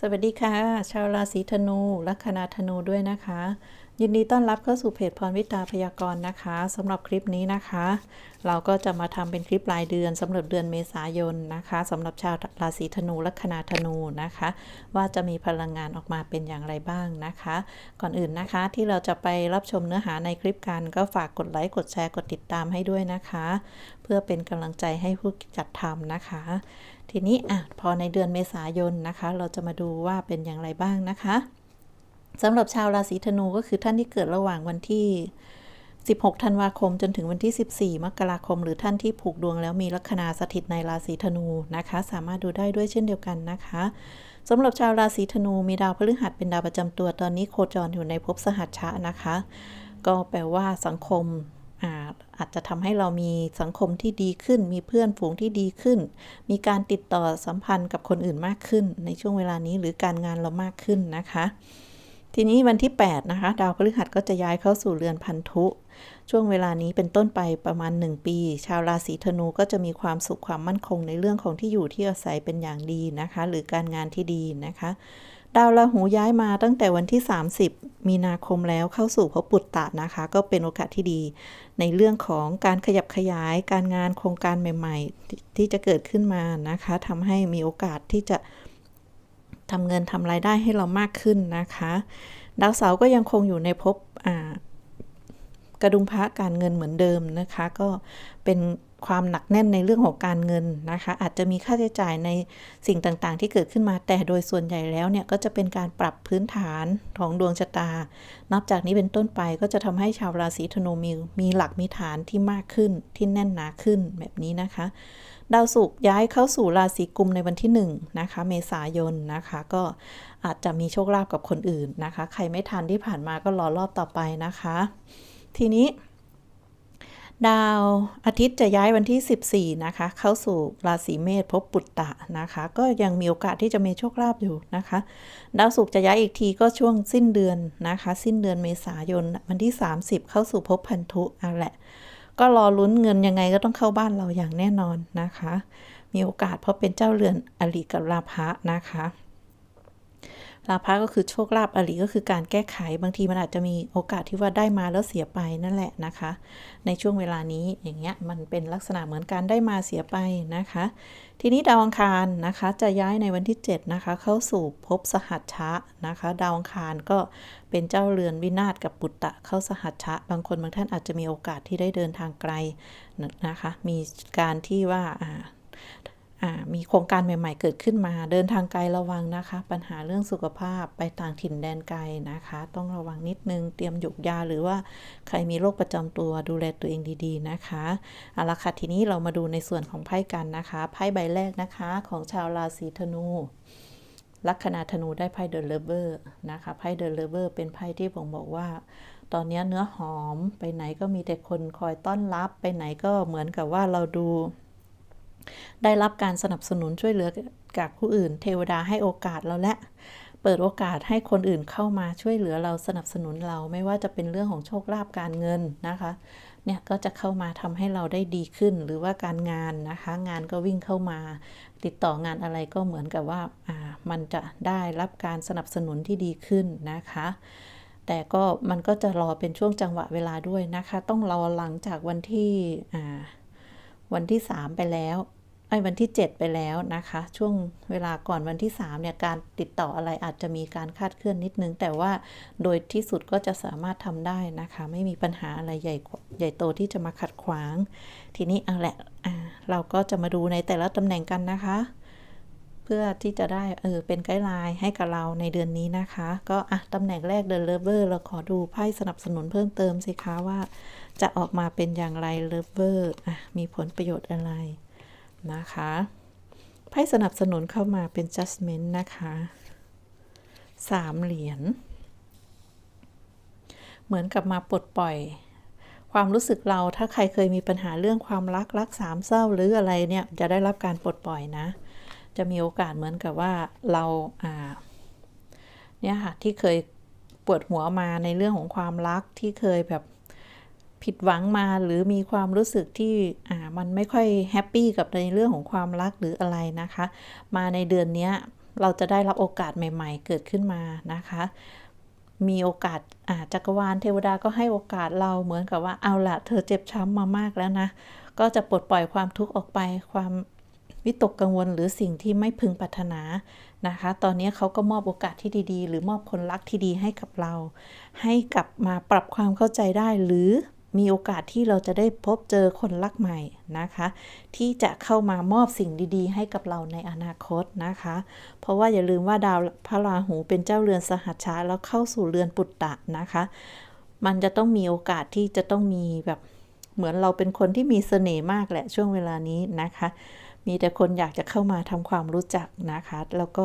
สวัสดีค่ะ ชาวราศีธนูลัคนาธนูด้วยนะคะ ยินดีต้อนรับเข้าสู่เพจพรวิตาพยากรณ์นะคะสำหรับคลิปนี้นะคะ เราก็จะมาทำเป็นคลิปรายเดือนสำหรับเดือนเมษายนนะคะสำหรับชาวราศีธนูลัคนาธนูนะคะ ว่าจะมีพลังงานออกมาเป็นอย่างไรบ้างนะคะ ก่อนอื่นนะคะที่เราจะไปรับชมเนื้อหาในคลิปกันก็ฝากกดไลค์กดแชร์กดติดตามให้ด้วยนะคะ เพื่อเป็นกำลังใจให้ผู้จัดทำนะคะ ทีนี้อะพอในเดือนเมษายนนะคะ เราจะมาดูว่าเป็นอย่างไรบ้างนะคะสำหรับชาวราศีธนูก็คือท่านที่เกิดระหว่างวันที่ 16 ธันวาคมจนถึงวันที่ 14 มกราคม หรือท่านที่ผูกดวงแล้วมีลัคนาสถิตในราศีธนูนะคะ สามารถดูได้ด้วยเช่นเดียวกันนะคะสำหรับชาวราศีธนูมีดาวพฤหัสเป็นดาวประจำตัวตอนนี้โคจรอยู่ในภพสหัชชะนะคะ ก็แปลว่าสังคม อาจจะทำให้เรามีสังคมที่ดีขึ้น มีเพื่อนฝูงที่ดีขึ้น มีการติดต่อสัมพันธ์กับคนอื่นมากขึ้น ในช่วงเวลานี้หรือการงานเรามากขึ้นนะคะ ทีนี้วันที่ 8 นะคะ ดาวพฤหัสก็จะย้ายเข้าสู่เรือนพันธุ ช่วงเวลานี้เป็นต้นไปประมาณ 1 ปี ชาวราศีธนูก็จะมีความสุขความมั่นคงในเรื่องของที่อยู่ที่อาศัยเป็นอย่างดีนะคะ หรือการงานที่ดีนะคะ ดาวราหูย้ายมาตั้งแต่วันที่ 30 มีนาคมแล้วเข้าสู่ภพปุตตะนะคะ ก็เป็นโอกาสที่ดี ในเรื่องของการขยับขยายการงานโครงการใหม่ๆที่ที่จะเกิดขึ้นมานะคะทำให้มีโอกาสที่จะทำเงินทำรายได้ให้เรามากขึ้นนะคะ ดาวเสาร์ก็ยังคงอยู่ในภพกระดุมพระการเงินเหมือนเดิมนะคะ ก็เป็น ความหนักแน่นในเรื่องของการเงินนะคะ อาจจะมีค่าใช้จ่ายในสิ่งต่างๆ ที่เกิดขึ้นมาแต่โดยส่วนใหญ่แล้วเนี่ยก็จะเป็นการปรับพื้นฐานของดวงชะตา นับจากนี้เป็นต้นไปก็จะทำให้ชาวราศีธนูมีมีหลักมีฐานที่มากขึ้นที่แน่นหนาขึ้นแบบนี้นะคะ ดาวศุกร์ย้ายเข้าสู่ราศีกุมในวันที่1นะคะ เมษายนนะคะก็อาจจะมีโชคลาภกับคนอื่นนะคะ ใครไม่ทันที่ผ่านมาก็รอรอบต่อไปนะคะ ทีนี้ ดาวอาทิตย์จะย้ายวันที่ 14 นะคะ เข้าสู่ราศีเมษภพปุตตะนะคะ ก็ยังมีโอกาสที่จะมีโชคลาภอยู่นะคะ ดาวศุกร์จะย้ายอีกทีก็ช่วงสิ้นเดือนนะคะ สิ้นเดือนเมษายนวันที่ 30 เข้าสู่ภพพันธุอะแหละ ก็รอลุ้นเงินยังไงก็ต้องเข้าบ้านเราอย่างแน่นอนนะคะ มีโอกาสเพราะเป็นเจ้าเรือนอริกับราภะนะคะ ลาภะก็คือโชคลาภอริก็คือการแก้ไขบางทีมันอาจจะมีโอกาสที่ว่าได้มาแล้วเสียไปนั่นแหละนะคะ ในช่วงเวลานี้อย่างเงี้ยมันเป็นลักษณะเหมือนการได้มาเสียไปนะคะ ทีนี้ดาวอังคารนะคะจะย้ายในวันที่ 7 นะคะ เข้าสู่ภพสหัชชะนะคะ ดาวอังคารก็เป็นเจ้าเรือนวินาศกับปุตตะเข้าสหัชชะ บางคนบางท่านอาจจะมีโอกาสที่ได้เดินทางไกลนะคะ มีการที่ว่าอ่า มีโครงการใหม่ ๆ เกิดขึ้นมา เดินทางไกลระวังนะคะ ปัญหาเรื่องสุขภาพไปต่างถิ่นแดนไกลนะคะ ต้องระวังนิดนึง เตรียมหยุกยาหรือว่าใครมีโรคประจำตัวดูแลตัวเองดีๆนะคะเอาละค่ะทีนี้เรามาดูในส่วนของไพ่กันนะคะไพ่ใบแรกนะคะของชาวราศีธนูลัคนาธนูได้ไพ่เดอะเลเวอร์นะคะไพ่เดอะเลเวอร์เป็นไพ่ที่ผมบอกว่า ตอนนี้เนื้อหอมไปไหนก็มีแต่คนคอยต้อนรับไปไหนก็เหมือนกับว่าเราดู ได้รับการสนับสนุนช่วยเหลือจากผู้อื่น เทวดาให้โอกาสเราและ เปิดโอกาสให้คนอื่นเข้ามาช่วยเหลือเราสนับสนุนเราไม่ว่าจะเป็นเรื่องของโชคลาภการเงินนะคะเนี่ยก็จะเข้ามาทำให้เราได้ดีขึ้นหรือว่าการงานนะคะ งานก็วิ่งเข้ามา ติดต่องานอะไรก็เหมือนกับว่าามันจะได้รับการสนับสนุนที่ดีขึ้นนะคะ แต่ก็มันก็จะรอเป็นช่วงจังหวะเวลาด้วยนะคะ ต้องรอหลังจากวันที่วันที่ 3 ไปแล้ว ไอ้วันที่ 7 ไปแล้วนะคะ ช่วงเวลาก่อนวันที่3เนี่ยการติดต่ออะไรอาจจะมีการคาดเคลื่อนนิดนึง แต่ว่าโดยที่สุดก็จะสามารถทำได้นะคะ ไม่มีปัญหาอะไรใหญ่ใหญ่โตที่จะมาขัดขวาง ทีนี้เอาแหละเราก็จะมาดูในแต่ละตำแหน่งกันนะคะ เพื่อที่จะได้เออเป็นไกด์ไลน์ให้กับเราในเดือนนี้นะคะ ก็อะตำแหน่งแรกเด e เลเวอร์เราขอดูไพ่สนับสนุนเพิ่มเติมสิคะว่า จะออกมาเป็นอย่างไรเลเวอร์อะมีผลประโยชน์อะไร นะคะไพ่สนับสนุนเข้ามาเป็น judgment นะคะสามเหรียญเหมือนกับมาปลดปล่อย ความรู้สึกเราถ้าใครเคยมีปัญหาเรื่องความรักรักสามเศร้าหรืออะไรเนี่ยจะได้รับการปลดปล่อยนะ จะมีโอกาสเหมือนกับว่าเราอ่าเนี่ยค่ะที่เคยปวดหัวมาในเรื่องของความรักที่เคยแบบ ผิดหวังมาหรือมีความรู้สึกที่อ่ามันไม่ค่อยแฮปปี้กับในเรื่องของความรักหรืออะไรนะคะ มาในเดือนนี้เราจะได้รับโอกาสใหม่ ๆ เกิดขึ้นมานะคะ มีโอกาสอ่าจักรวาลเทวดาก็ให้โอกาสเราเหมือนกับว่าเอาละเธอเจ็บช้ำมามากแล้วนะ ก็จะปลดปล่อยความทุกข์ออกไปความวิตกกังวลหรือสิ่งที่ไม่พึงปรารถนานะคะ ตอนนี้เขาก็มอบโอกาสที่ดีๆ หรือมอบคนรักที่ดีให้กับเรา ให้กลับมาปรับความเข้าใจได้หรือ มีโอกาสที่เราจะได้พบเจอคนรักใหม่นะคะ ที่จะเข้ามามอบสิ่งดีๆ ให้กับเราในอนาคตนะคะ เพราะว่าอย่าลืมว่าดาวพระราหูเป็นเจ้าเรือนสหัชชาแล้วเข้าสู่เรือนปุตตะนะคะ มันจะต้องมีโอกาสที่จะต้องมีแบบเหมือนเราเป็นคนที่มีเสน่ห์มากแหละช่วงเวลานี้นะคะ มีแต่คนอยากจะเข้ามาทำความรู้จักนะคะ แล้วก็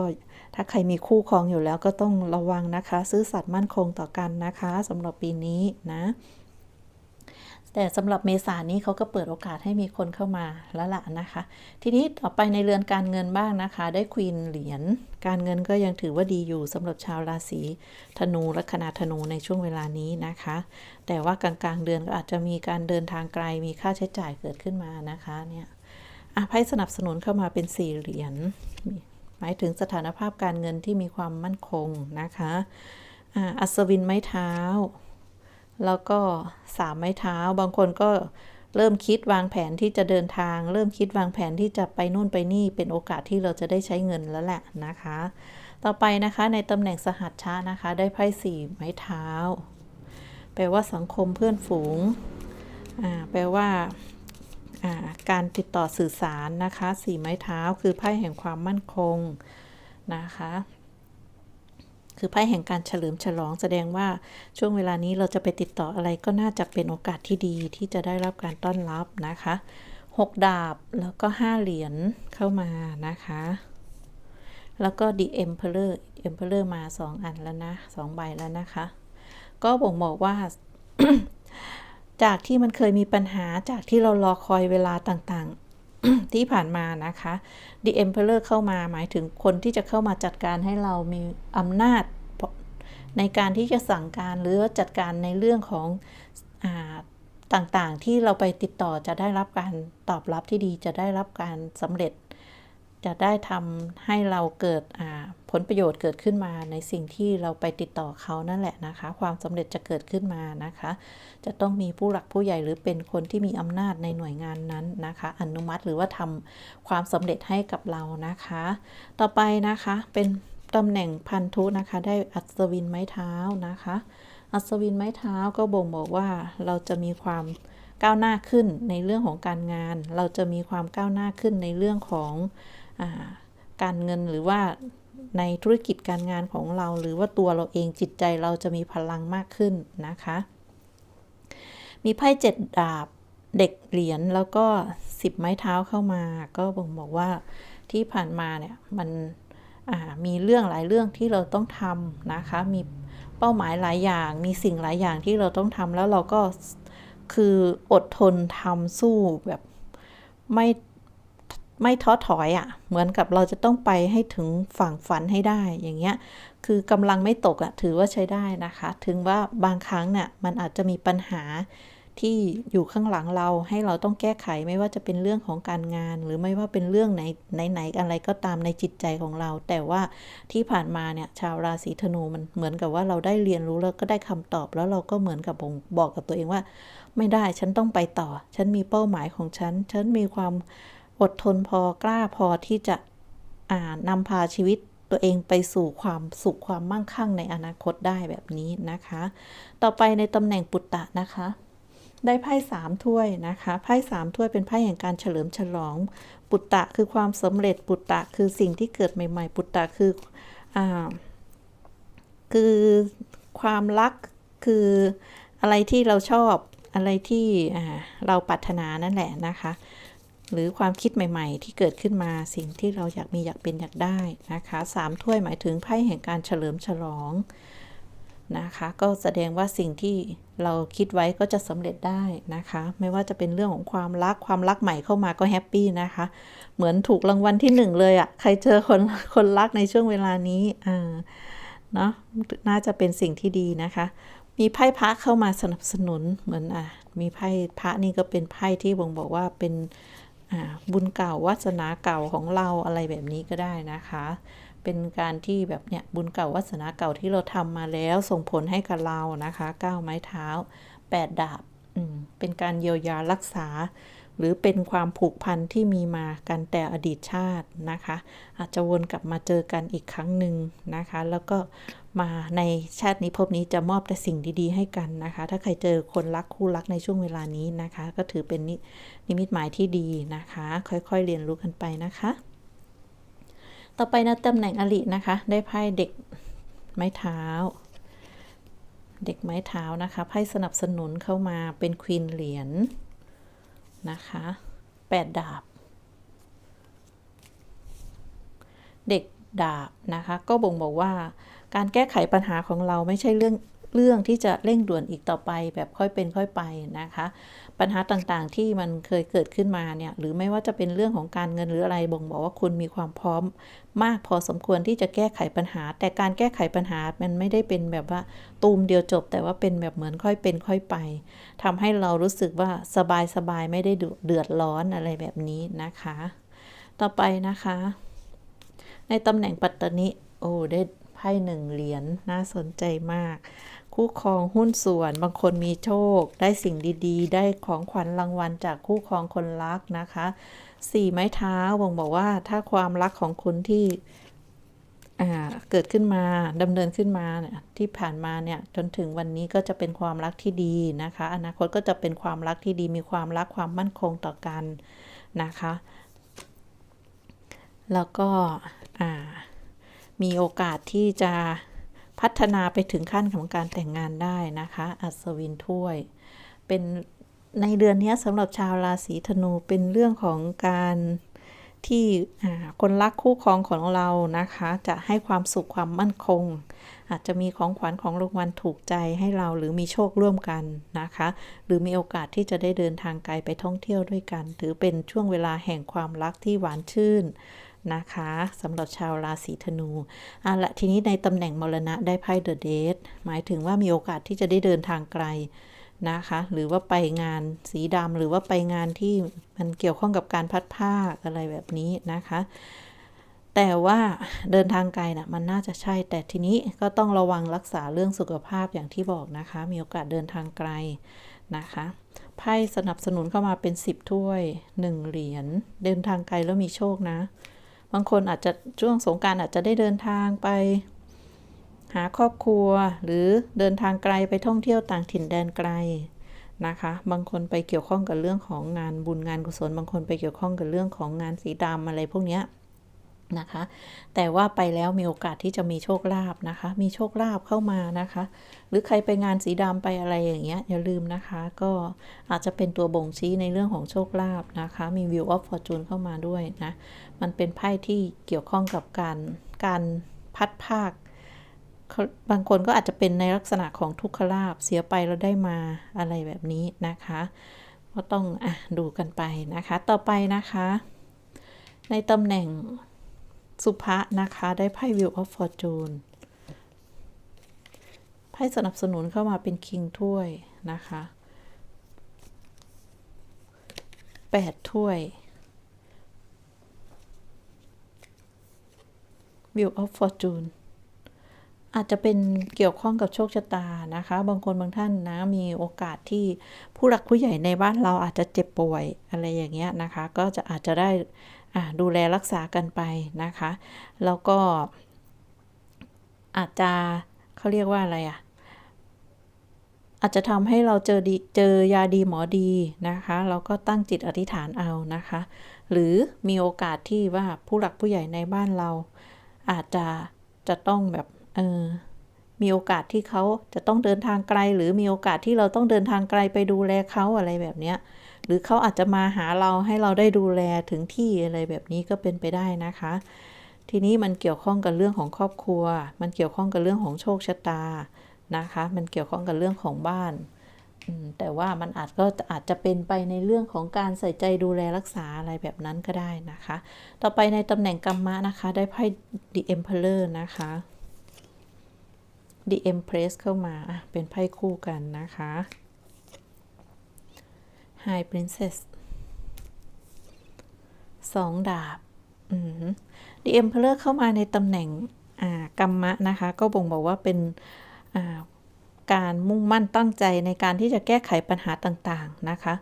ถ้าใครมีคู่ครองอยู่แล้วก็ต้องระวังนะคะ ซื้อสัตย์มั่นคงต่อกันนะคะสำหรับปีนี้นะ แต่สำหรับเมษานี้เขาก็เปิดโอกาสให้มีคนเข้ามาแล้วล่ะนะคะ ทีนี้ต่อไปในเรือนการเงินบ้างนะคะ ได้ควีนเหรียญการเงินก็ยังถือว่าดีอยู่สำหรับชาวราศีธนูและคณาธนูในช่วงเวลานี้นะคะ แต่ว่ากลางๆเดือนก็อาจจะมีการเดินทางไกลมีค่าใช้จ่ายเกิดขึ้นมานะคะเนี่ยอะไพ่สนับสนุนเข้ามาเป็นสี่เหรียญหมายถึงสถานภาพการเงินที่มีความมั่นคงนะคะอะอัศวินไม้เท้า แล้วก็สามไม้เท้า บางคนก็เริ่มคิดวางแผนที่จะเดินทาง เริ่มคิดวางแผนที่จะไปนู่นไปนี่เป็นโอกาสที่เราจะได้ใช้เงินแล้วแหละนะคะ ต่อไปนะคะในตำแหน่งสหัชชะนะคะ ได้ไพ่สี่ไม้เท้า แปลว่าสังคมเพื่อนฝูงแปลว่าการติดต่อสื่อสารนะคะสี่ไม้เท้าคือไพ่แห่งความมั่นคงนะคะ คือไพ่แห่งการเฉลิมฉลองแสดงว่าช่วงเวลานี้เราจะไปติดต่ออะไรก็น่าจะเป็นโอกาสที่ดีที่จะได้รับการต้อนรับนะคะหกดาบแล้วก็ห้าเหรียญเข้ามานะคะ แล้วก็ The Emperor Emperor มาสองอันแล้วนะสองใบแล้วนะคะ ก็บ่งบอกว่า จากที่มันเคยมีปัญหาจากที่เรารอคอยเวลาต่าง ที่ผ่านมานะคะ The Emperor เข้ามาหมายถึงคนที่จะเข้ามาจัดการให้เรามีอำนาจในการที่จะสั่งการหรือจัดการในเรื่องของอต่างๆ ที่เราไปติดต่อจะได้รับการตอบรับที่ดีจะได้รับการสำเร็จ จะได้ทำให้เราเกิดผลประโยชน์เกิดขึ้นมาในสิ่งที่เราไปติดต่อเขานั่นแหละนะคะ ความสำเร็จจะเกิดขึ้นมานะคะ จะต้องมีผู้หลักผู้ใหญ่หรือเป็นคนที่มีอำนาจในหน่วยงานนั้นนะคะ อนุมัติหรือว่าทำความสำเร็จให้กับเรานะคะ ต่อไปนะคะเป็นตำแหน่งพันธุนะคะ ได้อัศวินไม้เท้านะคะ อัศวินไม้เท้าก็บ่งบอกว่าเราจะมีความก้าวหน้าขึ้นในเรื่องของการงาน เราจะมีความก้าวหน้าขึ้นในเรื่องของ การเงินหรือว่าในธุรกิจการงานของเรา หรือว่าตัวเราเองจิตใจเราจะมีพลังมากขึ้นนะคะ มีไพ่เจ็ดดาบเด็กเหรียญแล้วก็สิบไม้เท้าเข้ามา ก็บ่งบอกว่าที่ผ่านมาเนี่ยมันมีเรื่องหลายเรื่องที่เราต้องทำนะคะ มีเป้าหมายหลายอย่าง มีสิ่งหลายอย่างที่เราต้องทำแล้วเราก็คืออดทนทำสู้แบบไม่ ไม่ท้อถอยอะ่ะ เหมือนกับเราจะต้องไปให้ถึงฝั่งฝันให้ได้อย่างเงี้ย คือกำลังไม่ตกอะ่ะถือว่าใช้ได้นะคะ ถึงว่าบางครั้งเนี่ยมันอาจจะมีปัญหาที่อยู่ข้างหลังเราให้เราต้องแก้ไขไม่ว่าจะเป็นเรื่องของการงาน หรือไม่ว่าเป็นเรื่องไหนไหนอะไรก็ตามในจิตใจของเรา แต่ว่าที่ผ่านมาเนี่ยชาวราศีธนูมันเหมือนกับว่าเราได้เรียนรู้แล้วก็ได้คำตอบ แล้วเราก็เหมือนกับบอกกับตัวเองว่า ไม่ได้ฉันต้องไปต่อ ฉันมีเป้าหมายของฉัน ฉันมีความ อดทนพอกล้าพอที่จะอ่านำพาชีวิตตัวเองไปสู่ความสุขความมั่งคั่งในอนาคตได้แบบนี้นะคะ ต่อไปในตำแหน่งปุตตะนะคะ ได้ไพ่สามถ้วยนะคะไพ่สามถ้วยเป็นไพ่แห่งการเฉลิมฉลอง ปุตตะคือความสำเร็จปุตตะคือสิ่งที่เกิดใหม่ ๆ ปุตตะคืออ่าคือความรักคืออะไรที่เราชอบอะไรที่เราปรารถนานั่นแหละนะคะ หรือความคิดใหม่ ๆ ที่เกิดขึ้นมาสิ่งที่เราอยากมีอยากเป็นอยากได้นะคะสามถ้วยหมายถึงไพ่แห่งการเฉลิมฉลองนะคะก็แสดงว่าสิ่งที่เราคิดไว้ก็จะสำเร็จได้นะคะ ไม่ว่าจะเป็นเรื่องของความรักความรักใหม่เข้ามาก็แฮปปี้นะคะ เหมือนถูกรางวัลที่หนึ่งเลยอะ่ะใครเจอคนคนรักในช่วงเวลานี้อ่าเนาะน่าจะเป็นสิ่งที่ดีนะคะ มีไพ่พระเข้ามาสนับสนุนเหมือนอะมีไพ่พระนี่ก็เป็นไพ่ที่บ่งบอกว่าเป็น บุญเก่าวาสนาเก่าของเราอะไรแบบนี้ก็ได้นะคะ เป็นการที่แบบเนี่ยบุญเก่าวาสนาเก่าที่เราทำมาแล้วส่งผลให้กับเรานะคะก้าวไม้เท้าแปดดาบเป็นการเยียวยารักษา หรือเป็นความผูกพันที่มีมากันแต่อดีตชาตินะคะ อาจจะวนกลับมาเจอกันอีกครั้งหนึ่งนะคะ แล้วก็ มาในชาตินี้ภพนี้จะมอบแต่สิ่งดีๆ ให้กันนะคะ ถ้าใครเจอคนรักคู่รักในช่วงเวลานี้นะคะ ก็ถือเป็นนินิมิตหมายที่ดีนะคะ ค่อยๆเรียนรู้กันไปนะคะ ต่อไปนะตำแหน่งอลินะคะ ได้ไพ่เด็กไม้เท้า เด็กไม้เท้านะคะไพ่สนับสนุนเข้ามาเป็นควีนเหรียญนะคะแปดดาบ เด็กดาบนะคะ ก็บ่งบอกว่า การแก้ไขปัญหาของเราไม่ใช่เรื่องเรื่องที่จะเร่งด่วนอีกต่อไปแบบค่อยเป็นค่อยไปนะคะ ปัญหาต่างๆที่มันเคยเกิดขึ้นมาเนี่ยหรือไม่ว่าจะเป็นเรื่องของการเงินหรืออะไรบ่งบอกว่าคุณมีความพร้อม มากพอสมควรที่จะแก้ไขปัญหา แต่การแก้ไขปัญหามันไม่ได้เป็นแบบว่าตูมเดียวจบ แต่ว่าเป็นแบบเหมือนค่อยเป็นค่อยไปทำให้เรารู้สึกว่าสบายสบายไม่ได้เดือดร้อนอะไรแบบนี้นะคะ ต่อไปนะคะ ในตำแหน่งปัตตนิโอ้ได้ พ่หนึ่งเหรียญน่าสนใจมาก คู่ครองหุ้นส่วนบางคนมีโชค ได้สิ่งดีๆ ได้ของขวัญรางวัลจากคู่ครองคนรักนะคะสี่ไม้เท้าบ่งบอกว่าถ้าความรักของคุณที่เกิดขึ้นมาดำเนินขึ้นมาเนี่ยที่ผ่านมาเนี่ยจนถึงวันนี้ก็จะเป็นความรักที่ดีนะคะ อนาคตก็จะเป็นความรักที่ดีมีความรักความมั่นคงต่อกันนะคะ แล้วก็อ่า มีโอกาสที่จะพัฒนาไปถึงขั้นของการแต่งงานได้นะคะ อัศวินถ้วย เป็นในเดือนนี้สำหรับชาวราศีธนูเป็นเรื่องของการที่คนรักคู่ครองของเรานะคะ จะให้ความสุขความมั่นคง อาจจะมีของขวัญของรางวัลถูกใจให้เราหรือมีโชคร่วมกันนะคะ หรือมีโอกาสที่จะได้เดินทางไกลไปท่องเที่ยวด้วยกัน ถือเป็นช่วงเวลาแห่งความรักที่หวานชื่น นะคะสำหรับชาวราศีธนูเอาละทีนี้ในตำแหน่งมรณะได้ไพ่เดอะเดทหมายถึงว่ามีโอกาสที่จะได้เดินทางไกลนะคะหรือว่าไปงานสีดำหรือว่าไปงานที่มันเกี่ยวข้องกับการพัดผ้าอะไรแบบนี้นะคะ แต่ว่าเดินทางไกลนะ่ะมันน่าจะใช่ แต่ทีนี้ก็ต้องระวังรักษาเรื่องสุขภาพอย่างที่บอกนะคะ มีโอกาสเดินทางไกลนะคะไพ่สนับสนุนเข้ามาเป็น 10 ถ้วย 1 เหรียญเดินทางไกลแล้วมีโชคนะ บางคนอาจจะช่วงสงการอาจจะได้เดินทางไป หาครอบครัวหรือเดินทางไกลไปท่องเที่ยวต่างถิ่นแดนไกลนะคะ บางคนไปเกี่ยวข้องกับเรื่องของงานบุญงานกุศล บางคนไปเกี่ยวข้องกับเรื่องของงานสีดำอะไรพวกนี้ นะคะ แต่ว่าไปแล้วมีโอกาสที่จะมีโชคลาภนะคะ มีโชคลาภเข้ามานะคะ หรือใครไปงานสีดำไปอะไรอย่างเงี้ยอย่าลืมนะคะ ก็อาจจะเป็นตัวบ่งชี้ในเรื่องของโชคลาภนะคะ มี View of Fortune เข้ามาด้วยนะ มันเป็นไพ่ที่เกี่ยวข้องกับการการพัดภาค บางคนก็อาจจะเป็นในลักษณะของทุกขลาภเสียไปแล้วได้มาอะไรแบบนี้นะคะก็ต้องอดูกันไปนะคะ ต่อไปนะคะ ในตำแหน่ง สุภะนะคะ ได้ไพ่ Wheel of Fortune ไพ่สนับสนุนเข้ามาเป็นคิงถ้วยนะคะ8ถ้วย Wheel of Fortune อาจจะเป็นเกี่ยวข้องกับโชคชะตานะคะ บางคนบางท่านนะมีโอกาสที่ผู้หลักผู้ใหญ่ในบ้านเราอาจจะเจ็บป่วยอะไรอย่างเงี้ยนะคะ ก็จะอาจจะได้ ดูแลรักษากันไปนะคะ แล้วก็อาจจะเขาเรียกว่าอะไรอะ่ะอาจจะทำให้เราเจอดีเจอยาดีหมอดีนะคะ เราก็ตั้งจิตอธิษฐานเอานะคะ หรือมีโอกาสที่ว่าผู้หลักผู้ใหญ่ในบ้านเรา อาจจะจะต้องแบบเออมีโอกาสที่เขาจะต้องเดินทางไกล หรือมีโอกาสที่เราต้องเดินทางไกลไปดูแลเขาอะไรแบบเนี้ย หรือเขาอาจจะมาหาเราให้เราได้ดูแลถึงที่อะไรแบบนี้ก็เป็นไปได้นะคะ ทีนี้มันเกี่ยวข้องกับเรื่องของครอบครัว มันเกี่ยวข้องกับเรื่องของโชคชะตานะคะ มันเกี่ยวข้องกับเรื่องของบ้านแต่ว่ามันอาจก็อาจจะเป็นไปในเรื่องของการใส่ใจดูแลรักษาอะไรแบบนั้นก็ได้นะคะ ต่อไปในตำแหน่งกรรมะนะคะ ได้ไพ่ The Emperor นะคะ The Empress เข้ามาเป็นไพ่คู่กันนะคะ High Princess สองดาบ The Emperor เข้ามาในตำแหน่งกรรมะนะคะ ก็บ่งบอกว่าเป็นการมุ่งมั่นตั้งใจในการที่จะแก้ไขปัญหาต่างๆนะคะ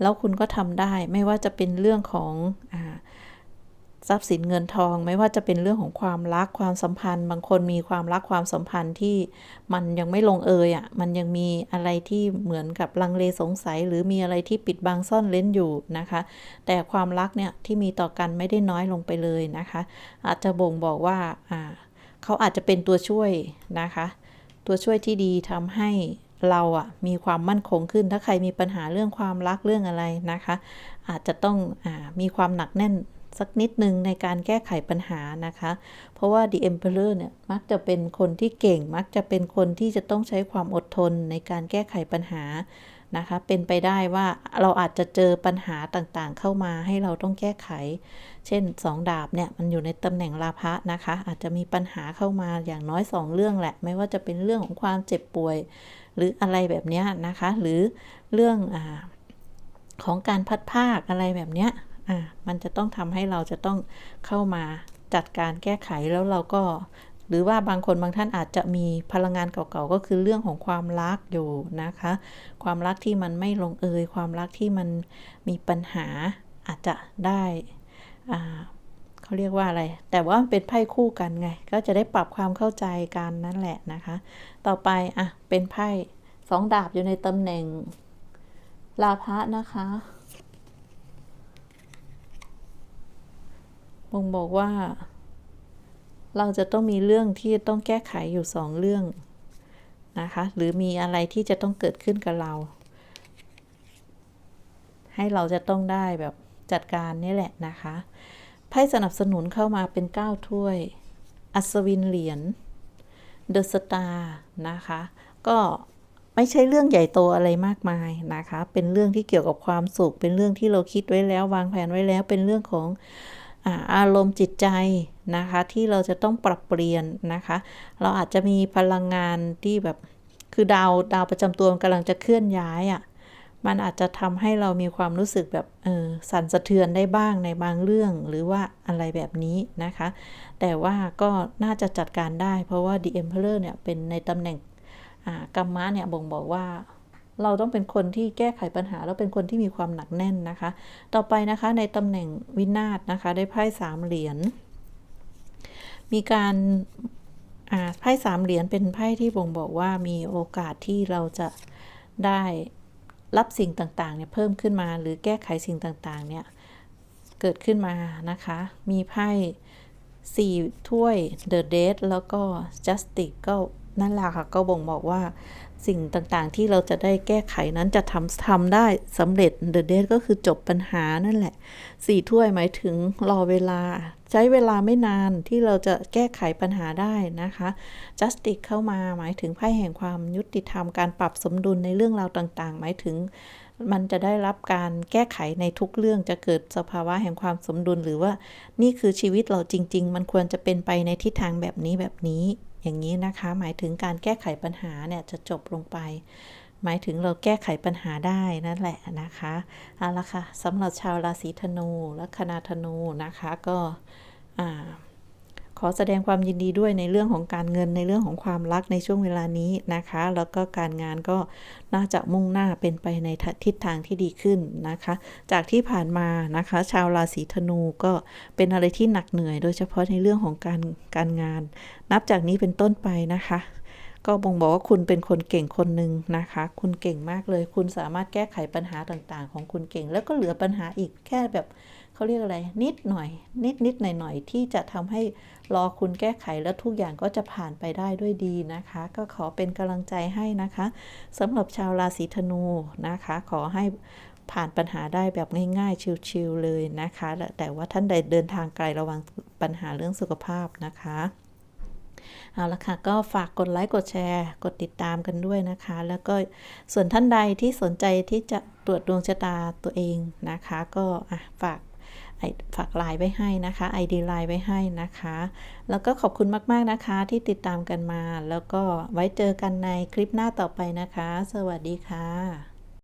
แล้วคุณก็ทำได้ไม่ว่าจะเป็นเรื่องของอ ทรัพย์สินเงินทองไม่ว่าจะเป็นเรื่องของความรักความสัมพันธ์ บางคนมีความรักความสัมพันธ์ที่มันยังไม่ลงเอยอะ่ะมันยังมีอะไรที่เหมือนกับลังเลสงสัย หรือมีอะไรที่ปิดบังซ่อนเล้นอยู่นะคะ แต่ความรักเนี่ยที่มีต่อกันไม่ได้น้อยลงไปเลยนะคะ อาจจะบ่งบอกว่าอ่าเขาอาจจะเป็นตัวช่วยนะคะ ตัวช่วยที่ดีทำให้เราอะมีความมั่นคงขึ้น ถ้าใครมีปัญหาเรื่องความรักเรื่องอะไรนะคะ อาจจะต้องอมีความหนักแน่น สักนิดหนึ่งในการแก้ไขปัญหานะคะ เพราะว่า The Emperor เนี่ยมักจะเป็นคนที่เก่ง มักจะเป็นคนที่จะต้องใช้ความอดทนในการแก้ไขปัญหานะคะ เป็นไปได้ว่าเราอาจจะเจอปัญหาต่างๆ เข้ามาให้เราต้องแก้ไข เช่น 2 ดาบเนี่ยมันอยู่ในตำแหน่งลาภะนะคะ อาจจะมีปัญหาเข้ามาอย่างน้อย 2 เรื่องแหละ ไม่ว่าจะเป็นเรื่องของความเจ็บป่วย หรืออะไรแบบนี้นะคะ หรือเรื่องอของการพัดภาคอะไรแบบนี้ อะมันจะต้องทำให้เราจะต้องเข้ามาจัดการแก้ไขแล้วเราก็ หรือว่าบางคนบางท่านอาจจะมีพลังงานเก่าๆก็คือเรื่องของความรักอยู่นะคะ ความรักที่มันไม่ลงเอยความรักที่มันมีปัญหาอาจจะได้อ่าเขาเรียกว่าอะไร แต่ว่าเป็นไพ่คู่กันไง ก็จะได้ปรับความเข้าใจกันนั่นแหละนะคะ ต่อไป อะ เป็นไพ่สองดาบอยู่ในตำแหน่งลาภะนะคะ บ่งบอกว่า เราจะต้องมีเรื่องที่ต้องแก้ไขอยู่สองเรื่องนะคะ หรือมีอะไรที่จะต้องเกิดขึ้นกับเรา ให้เราจะต้องได้แบบจัดการนี่แหละนะคะไพ่สนับสนุนเข้ามาเป็น 9 ถ้วย อัศวินเหรียญเดอะสตาร์นะคะ ก็ไม่ใช่เรื่องใหญ่โตอะไรมากมายนะคะ เป็นเรื่องที่เกี่ยวกับความสุข เป็นเรื่องที่เราคิดไว้แล้ว วางแผนไว้แล้ว เป็นเรื่องของ อารมณ์จิตใจนะคะที่เราจะต้องปรับเปลี่ยนนะคะ เราอาจจะมีพลังงานที่แบบคือดาวดาวประจำตัวกำลังจะเคลื่อนย้ายอะ่ะมันอาจจะทำให้เรามีความรู้สึกแบบเออสั่นสะเทือนได้บ้างในบางเรื่องหรือว่าอะไรแบบนี้นะคะ แต่ว่าก็น่าจะจัดการได้เพราะว่า The Emperor เนี่ยเป็นในตำแหน่งกรรมะเนี่ยบ่งบอกว่า เราต้องเป็นคนที่แก้ไขปัญหา แล้วเป็นคนที่มีความหนักแน่นนะคะ ต่อไปนะคะในตำแหน่งวินาศนะคะ ได้ไพ่สามเหรียญ มีการไพ่สามเหรียญเป็นไพ่ที่บ่งบอกว่ามีโอกาสที่เราจะได้รับสิ่งต่างๆเนี่ยเพิ่มขึ้นมาหรือแก้ไขสิ่งต่างๆเนี่ยเกิดขึ้นมานะคะ มีไพ่สี่ถ้วย The Dead แล้วก็ Justice ก็นั่นแหละค่ะ ก็บ่งบอกว่า สิ่งต่างๆที่เราจะได้แก้ไขนั้นจะทำทำได้สำเร็จ The Date ก็คือจบปัญหานั่นแหละสี่ถ้วยหมายถึงรอเวลา ใช้เวลาไม่นานที่เราจะแก้ไขปัญหาได้นะคะ Justice เข้ามาหมายถึงไพ่แห่งความยุติธรรมการปรับสมดุลในเรื่องราวต่างๆ หมายถึงมันจะได้รับการแก้ไขในทุกเรื่องจะเกิดสภาวะแห่งความสมดุลหรือว่านี่คือชีวิตเราจริง ๆ มันควรจะเป็นไปในทิศทางแบบนี้แบบนี้ อย่างนี้นะคะ หมายถึงการแก้ไขปัญหาเนี่ยจะจบลงไป หมายถึงเราแก้ไขปัญหาได้นั่นแหละนะคะเอาละค่ะสำหรับชาวราศีธนูและคณาธนูนะคะก็อ่า ขอแสดงความยินดีด้วยในเรื่องของการเงินในเรื่องของความรักในช่วงเวลานี้นะคะ แล้วก็การงานก็น่าจะมุ่งหน้าเป็นไปในทิศทางที่ดีขึ้นนะคะ จากที่ผ่านมานะคะ ชาวราศีธนูก็เป็นอะไรที่หนักเหนื่อย โดยเฉพาะในเรื่องของการการงาน นับจากนี้เป็นต้นไปนะคะก็บ่งบอกว่าคุณเป็นคนเก่งคนหนึ่งนะคะ คุณเก่งมากเลย คุณสามารถแก้ไขปัญหาต่างๆ ของคุณเก่ง แล้วก็เหลือปัญหาอีกแค่แบบเขาเรียกอะไร นิดหน่อย นิดนิดหน่อยหน่อยที่จะทำให้ รอคุณแก้ไขแล้วทุกอย่างก็จะผ่านไปได้ด้วยดีนะคะ ก็ขอเป็นกำลังใจให้นะคะสำหรับชาวราศีธนูนะคะ ขอให้ผ่านปัญหาได้แบบง่าย ๆ ชิวๆเลยนะคะ แต่ว่าท่านใดเดินทางไกลระวังปัญหาเรื่องสุขภาพนะคะเอาละค่ะ ก็ฝากกดไลค์กดแชร์ กดติดตามกันด้วยนะคะ แล้วก็ส่วนท่านใดที่สนใจที่จะตรวจดวงชะตาตัวเองนะคะ ก็ฝาก ฝากไลน์ไว้ให้นะคะ ID ไลน์ไว้ให้นะคะ แล้วก็ขอบคุณมาก ๆ นะคะที่ติดตามกันมา แล้วก็ไว้เจอกันในคลิปหน้าต่อไปนะคะ สวัสดีค่ะ